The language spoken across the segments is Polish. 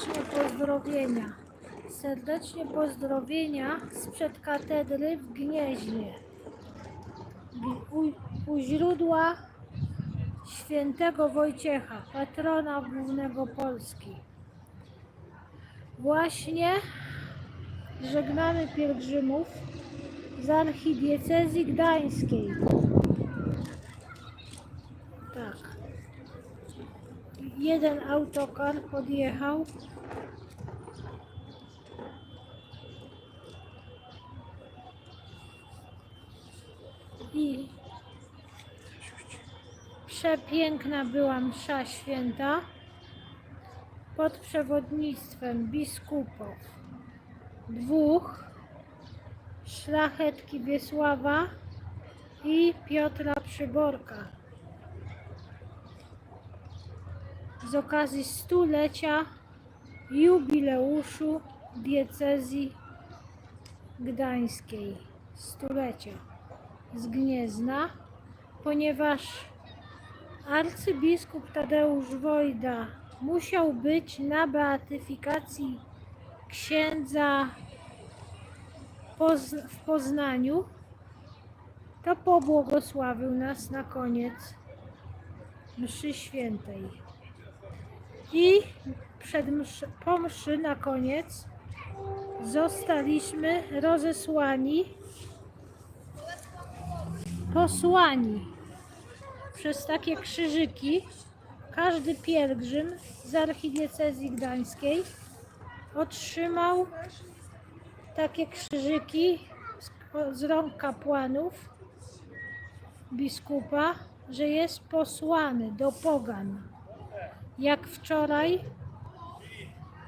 serdecznie pozdrowienia. Serdecznie pozdrowienia sprzed katedry w Gnieźnie. U, u źródła świętego Wojciecha, patrona głównego Polski. Właśnie żegnamy pielgrzymów z archidiecezji gdańskiej. Tak. Jeden autokar podjechał. I przepiękna była msza święta pod przewodnictwem biskupów dwóch szlachetki Wiesława i Piotra Przyborka. Z okazji stulecia jubileuszu diecezji gdańskiej. Stulecia z Gniezna, ponieważ arcybiskup Tadeusz Wojda musiał być na beatyfikacji księdza w Poznaniu, to pobłogosławił nas na koniec mszy świętej. I przed mszy, po mszy na koniec zostaliśmy rozesłani, posłani przez takie krzyżyki. Każdy pielgrzym z archidiecezji gdańskiej otrzymał takie krzyżyki z, z rąk kapłanów, biskupa, że jest posłany do pogan jak wczoraj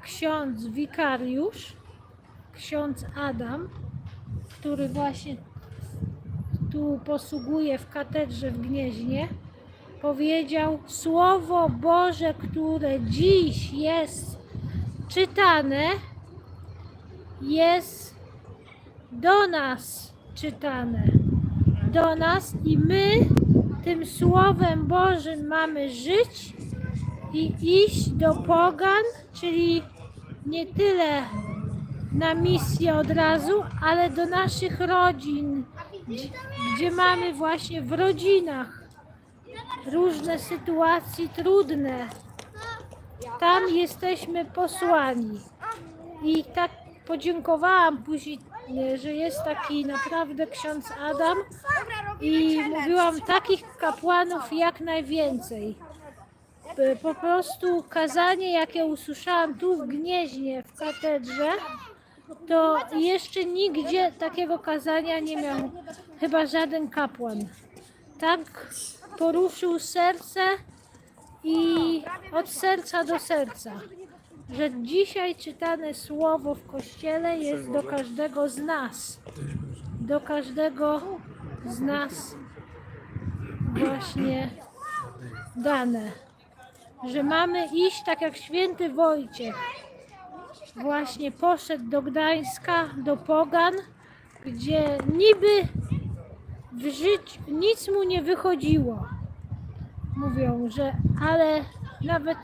ksiądz wikariusz, ksiądz Adam, który właśnie tu posługuje w katedrze w Gnieźnie, powiedział Słowo Boże, które dziś jest czytane, jest do nas czytane. Do nas i my tym Słowem Bożym mamy żyć i iść do pogan, czyli nie tyle na misję od razu, ale do naszych rodzin, gdzie, mamy właśnie w rodzinach różne sytuacje trudne. Tam jesteśmy posłani. I tak podziękowałam później, że jest taki naprawdę ksiądz Adam i mówiłam takich kapłanów jak najwięcej po prostu kazanie, jakie usłyszałam tu w Gnieźnie, w katedrze, to jeszcze nigdzie takiego kazania nie miał chyba żaden kapłan. Tak poruszył serce i od serca do serca, że dzisiaj czytane słowo w kościele jest do każdego z nas. Do każdego z nas właśnie dane że mamy iść tak jak święty Wojciech. Właśnie poszedł do Gdańska, do Pogan, gdzie niby w życiu nic mu nie wychodziło. Mówią, że ale nawet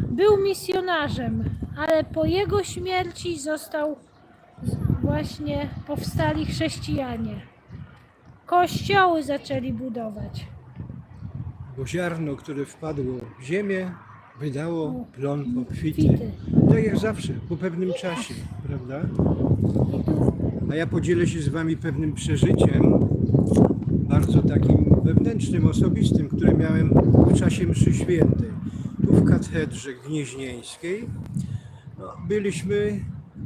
był misjonarzem, ale po jego śmierci został właśnie powstali chrześcijanie. Kościoły zaczęli budować. Bo ziarno, które wpadło w ziemię, wydało plon obfity. Kwity. Tak jak zawsze, po pewnym czasie, prawda? A ja podzielę się z Wami pewnym przeżyciem, bardzo takim wewnętrznym, osobistym, które miałem w czasie mszy świętej. Tu w katedrze gnieźnieńskiej. No, byliśmy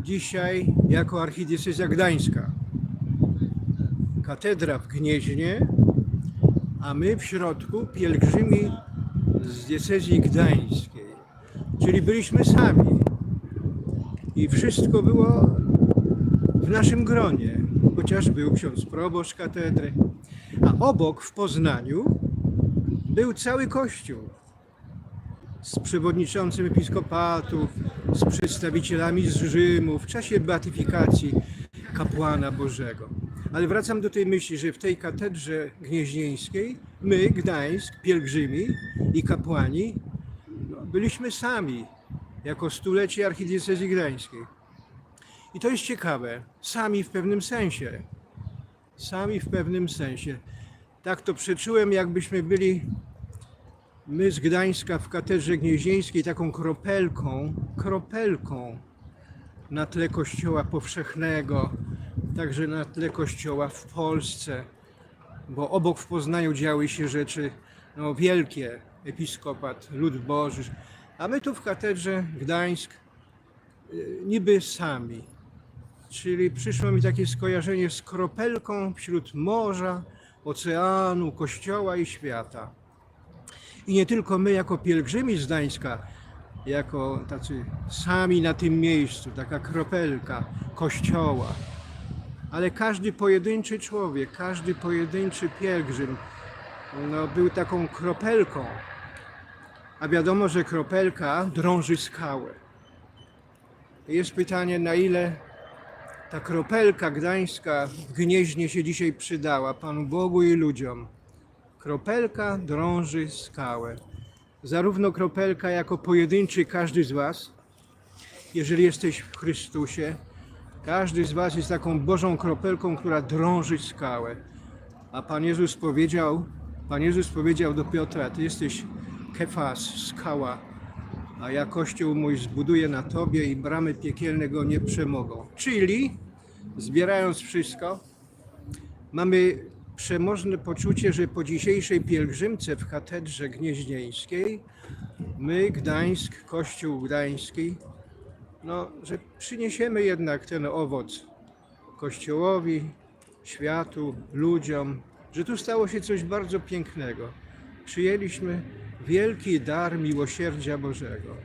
dzisiaj jako archidiecezja gdańska. Katedra w Gnieźnie, a my w środku pielgrzymi z diecezji gdańskiej. Czyli byliśmy sami. I wszystko było w naszym gronie, chociaż był ksiądz proboszcz katedry. A obok w Poznaniu był cały kościół z przewodniczącym episkopatu, z przedstawicielami z Rzymu w czasie beatyfikacji kapłana Bożego. Ale wracam do tej myśli, że w tej katedrze gnieźnieńskiej my, Gdańsk, pielgrzymi i kapłani, no, byliśmy sami. jako stulecie archidiecezji gdańskiej. I to jest ciekawe, sami w pewnym sensie, sami w pewnym sensie. Tak to przeczułem, jakbyśmy byli my z Gdańska w katedrze gnieźnieńskiej taką kropelką, kropelką na tle kościoła powszechnego, także na tle kościoła w Polsce, bo obok w Poznaniu działy się rzeczy no, wielkie, episkopat, lud Boży, a my tu w katedrze Gdańsk y, niby sami. Czyli przyszło mi takie skojarzenie z kropelką wśród morza, oceanu, kościoła i świata. I nie tylko my jako pielgrzymi z Gdańska, jako tacy sami na tym miejscu, taka kropelka kościoła, ale każdy pojedynczy człowiek, każdy pojedynczy pielgrzym no, był taką kropelką. A wiadomo, że kropelka drąży skałę. Jest pytanie, na ile ta kropelka gdańska w Gnieźnie się dzisiaj przydała Panu Bogu i ludziom. Kropelka drąży skałę. Zarówno kropelka jako pojedynczy każdy z Was, jeżeli jesteś w Chrystusie, każdy z Was jest taką Bożą kropelką, która drąży skałę. A Pan Jezus powiedział, Pan Jezus powiedział do Piotra, Ty jesteś Kefas, skała, a ja Kościół mój zbuduję na Tobie i bramy piekielne go nie przemogą. Czyli, zbierając wszystko, mamy przemożne poczucie, że po dzisiejszej pielgrzymce w katedrze gnieźnieńskiej my, Gdańsk, Kościół Gdański, no, że przyniesiemy jednak ten owoc Kościołowi, światu, ludziom, że tu stało się coś bardzo pięknego. Przyjęliśmy wielki dar miłosierdzia Bożego.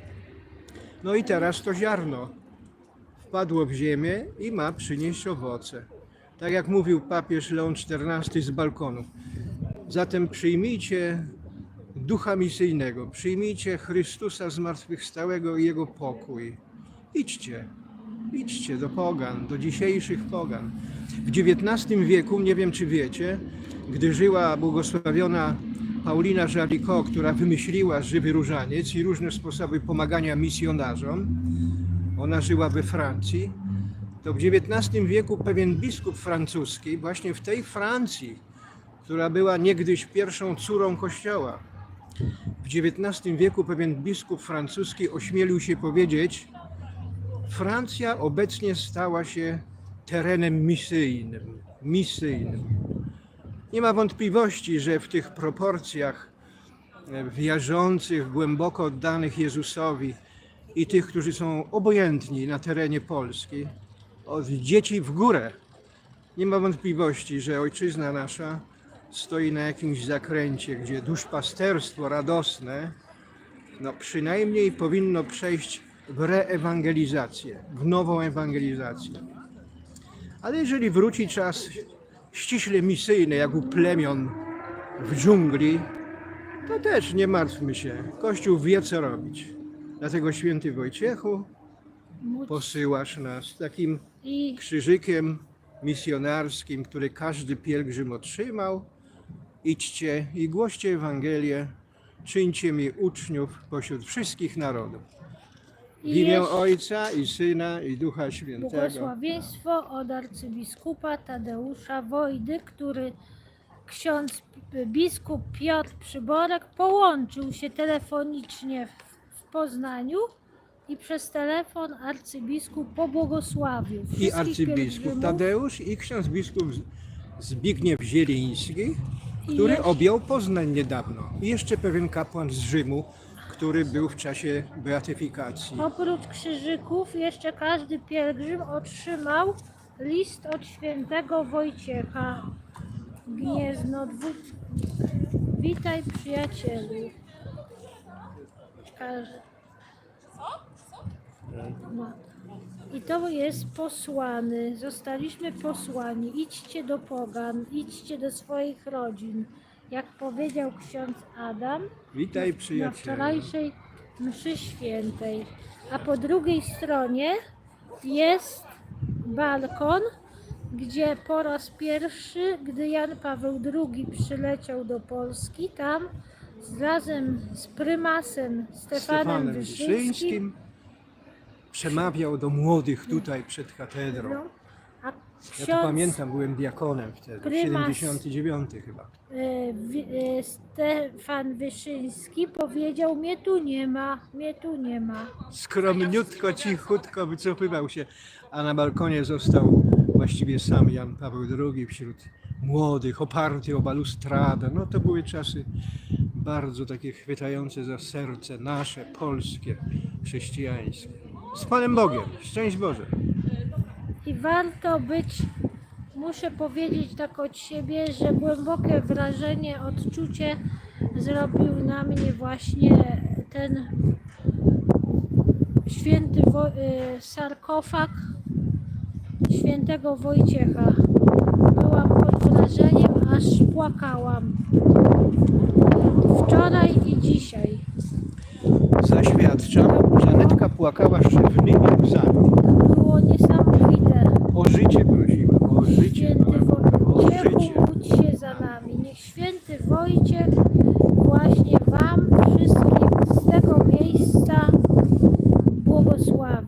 No i teraz to ziarno wpadło w ziemię i ma przynieść owoce. Tak jak mówił papież Leon XIV z balkonu. Zatem przyjmijcie ducha misyjnego, przyjmijcie Chrystusa zmartwychwstałego i Jego pokój. Idźcie, idźcie do pogan, do dzisiejszych pogan. W XIX wieku, nie wiem czy wiecie, gdy żyła błogosławiona Paulina Jaricot, która wymyśliła żywy różaniec i różne sposoby pomagania misjonarzom, ona żyła we Francji, to w XIX wieku pewien biskup francuski, właśnie w tej Francji, która była niegdyś pierwszą córą Kościoła, w XIX wieku pewien biskup francuski ośmielił się powiedzieć, Francja obecnie stała się terenem misyjnym. Misyjnym. Nie ma wątpliwości, że w tych proporcjach e, wierzących, głęboko oddanych Jezusowi i tych, którzy są obojętni na terenie Polski, od dzieci w górę, nie ma wątpliwości, że ojczyzna nasza stoi na jakimś zakręcie, gdzie duszpasterstwo radosne no przynajmniej powinno przejść w reewangelizację, w nową ewangelizację. Ale jeżeli wróci czas ściśle misyjny, jak u plemion w dżungli, to też nie martwmy się. Kościół wie, co robić. Dlatego święty Wojciechu posyłasz nas takim krzyżykiem misjonarskim, który każdy pielgrzym otrzymał. Idźcie i głoście Ewangelię, czyńcie mi uczniów pośród wszystkich narodów. W imię jeszcze Ojca i Syna i Ducha Świętego. błogosławieństwo od arcybiskupa Tadeusza Wojdy, który ksiądz biskup Piotr Przyborek połączył się telefonicznie w, w Poznaniu i przez telefon arcybiskup pobłogosławił I wszystkich arcybiskup pielgrzymów. Tadeusz i ksiądz biskup Zbigniew Zieliński, I który jeszcze- objął Poznań niedawno. I jeszcze pewien kapłan z Rzymu, który był w czasie beatyfikacji. Oprócz krzyżyków jeszcze każdy pielgrzym otrzymał list od świętego Wojciecha. Gniezno. Witaj przyjacielu. Każdy. No. I to jest posłany. Zostaliśmy posłani. Idźcie do pogan, idźcie do swoich rodzin. Jak powiedział ksiądz Adam, Witaj na przyjacielu. wczorajszej mszy świętej. A po drugiej stronie jest balkon, gdzie po raz pierwszy, gdy Jan Paweł II przyleciał do Polski, tam z- razem z prymasem Stefanem, Stefanem Wyszyńskim Wyszyńskim przemawiał do młodych tutaj przed katedrą. A Ja ksiądz to pamiętam, byłem diakonem wtedy, prymas- 79 chyba. e, Wi- e, Stefan Wyszyński powiedział, mnie tu nie ma, mnie tu nie ma. Skromniutko, cichutko wycofywał się, a na balkonie został właściwie sam Jan Paweł II wśród młodych, oparty o balustradę. No to były czasy bardzo takie chwytające za serce, nasze, polskie, chrześcijańskie. Z Panem Bogiem, szczęść Boże. I warto być, muszę powiedzieć tak od siebie, że głębokie wrażenie, odczucie zrobił na mnie właśnie ten święty wo- y, sarkofag świętego Wojciecha. Byłam pod wrażeniem, aż płakałam. Wczoraj i dzisiaj. Zaświadczam, Żanetka płakała szczernymi łzami. To było niesamowite. O życie prosiła, o życie, Święty o Wojciechu, życie. módl się za nami. Niech święty Wojciech właśnie Wam wszystkim z tego miejsca błogosławi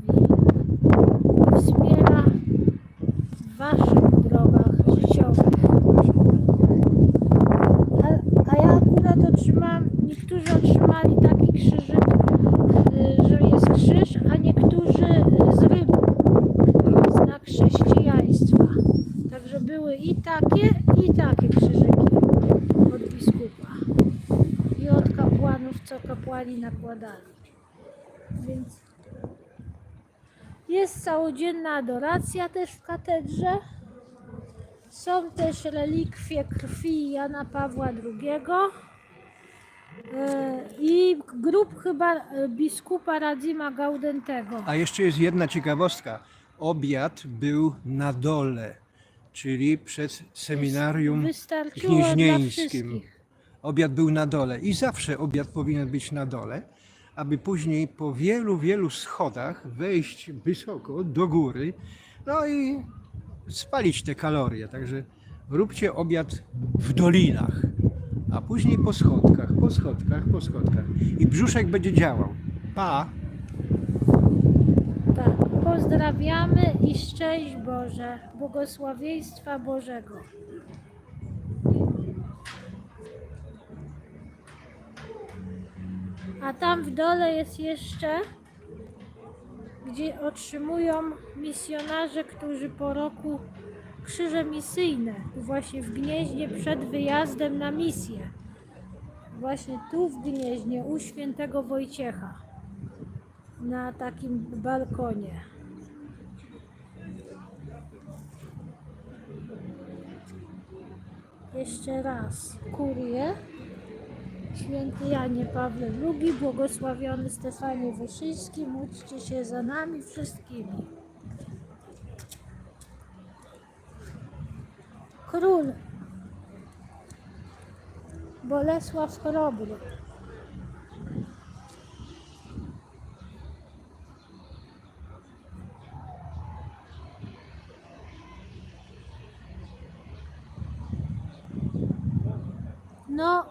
i wspiera w Waszych drogach życiowych. A, a ja akurat otrzymałam, niektórzy otrzymali taki krzyżyk, y, że jest krzyż, a niektórzy z ryby znak chrześcijaństwa. Także były i takie, i takie krzyżyki od biskupa. I od kapłanów, co kapłani nakładali. Więc jest całodzienna adoracja też w katedrze. Są też relikwie krwi Jana Pawła II. I grób chyba e, biskupa Radzima Gaudentego. A jeszcze jest jedna ciekawostka. Obiad był na dole, czyli przed seminarium gnieźnieńskim. Obiad był na dole i zawsze obiad powinien być na dole, aby później po wielu, wielu schodach wejść wysoko do góry, no i spalić te kalorie. Także róbcie obiad w dolinach, a później po schodkach, po schodkach, po schodkach. I brzuszek będzie działał. Pa! Tak, pozdrawiamy i szczęść Boże, błogosławieństwa Bożego. A tam w dole jest jeszcze, gdzie otrzymują misjonarze, którzy po roku krzyże misyjne, właśnie w Gnieźnie przed wyjazdem na misję. Właśnie tu w Gnieźnie, u świętego Wojciecha na takim balkonie. Jeszcze raz. Kurię. Święty Janie Pawle II, błogosławiony Stefanie Wyszyński, módlcie się za nami wszystkimi. Król Bolesław Chrobry. No,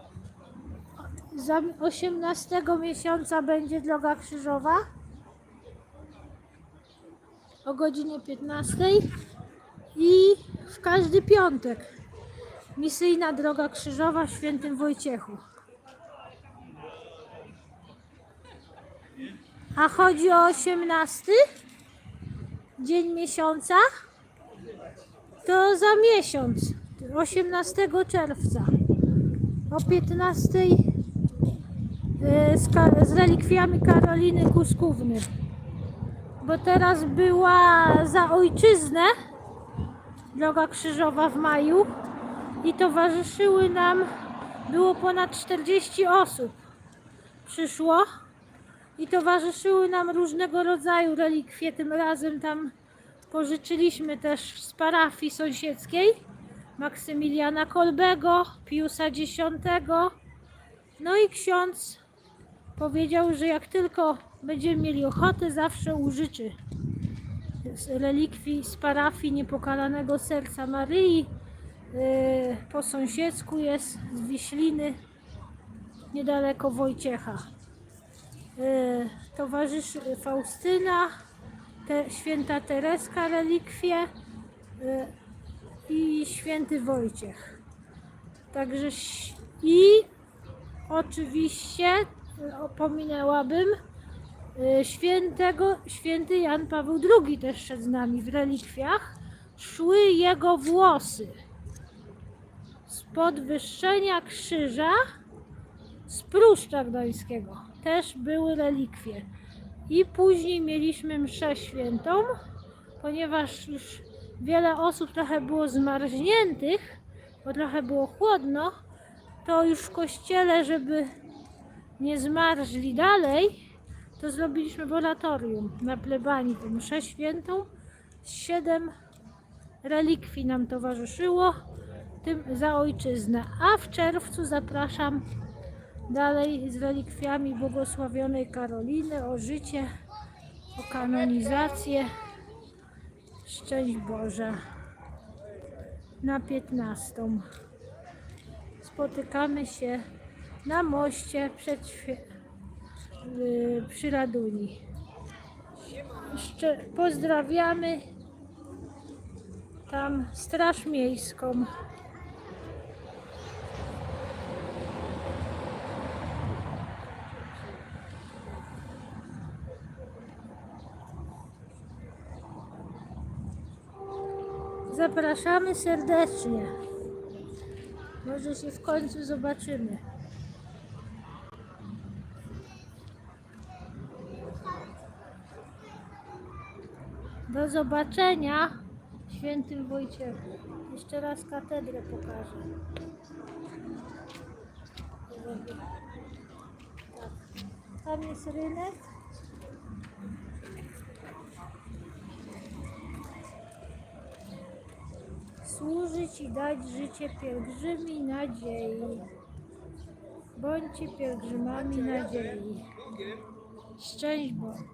za 18 miesiąca będzie droga krzyżowa o godzinie 15 i w każdy piątek misyjna droga krzyżowa w Świętym Wojciechu. A chodzi o 18 dzień miesiąca, to za miesiąc, 18 czerwca o 15 e, z, z relikwiami Karoliny Kuskówny. Bo teraz była za ojczyznę droga krzyżowa w maju i towarzyszyły nam, było ponad 40 osób przyszło i towarzyszyły nam różnego rodzaju relikwie. Tym razem tam pożyczyliśmy też z parafii sąsiedzkiej Maksymiliana Kolbego, Piusa X. No i ksiądz powiedział, że jak tylko będziemy mieli ochotę, zawsze użyczy z relikwii z parafii Niepokalanego Serca Maryi. Yy, Po sąsiedzku jest z Wiśliny, niedaleko Wojciecha. Yy, Towarzyszy Faustyna, te, święta Tereska relikwie y, i święty Wojciech. Także i oczywiście y, o- pominęłabym y, świętego, święty Jan Paweł II też szedł z nami w relikwiach. Szły jego włosy podwyższenia krzyża z Pruszcza Gdańskiego. Też były relikwie. I później mieliśmy mszę świętą, ponieważ już wiele osób trochę było zmarzniętych, bo trochę było chłodno, to już w kościele, żeby nie zmarzli dalej, to zrobiliśmy oratorium na plebanii, tę mszę świętą. Siedem relikwii nam towarzyszyło, tym za ojczyznę. A w czerwcu zapraszam dalej z relikwiami błogosławionej Karoliny o życie, o kanonizację. Szczęść Boże. Na 15. Spotykamy się na moście przed yy, przy Raduni. Pozdrawiamy tam Straż Miejską. Zapraszamy serdecznie. Może się w końcu zobaczymy. Do zobaczenia, świętym Wojciechu. Jeszcze raz katedrę pokażę. Tam jest rynek. Służyć i dać życie pielgrzymi nadziei. Bądźcie pielgrzymami nadziei. Szczęść Boże.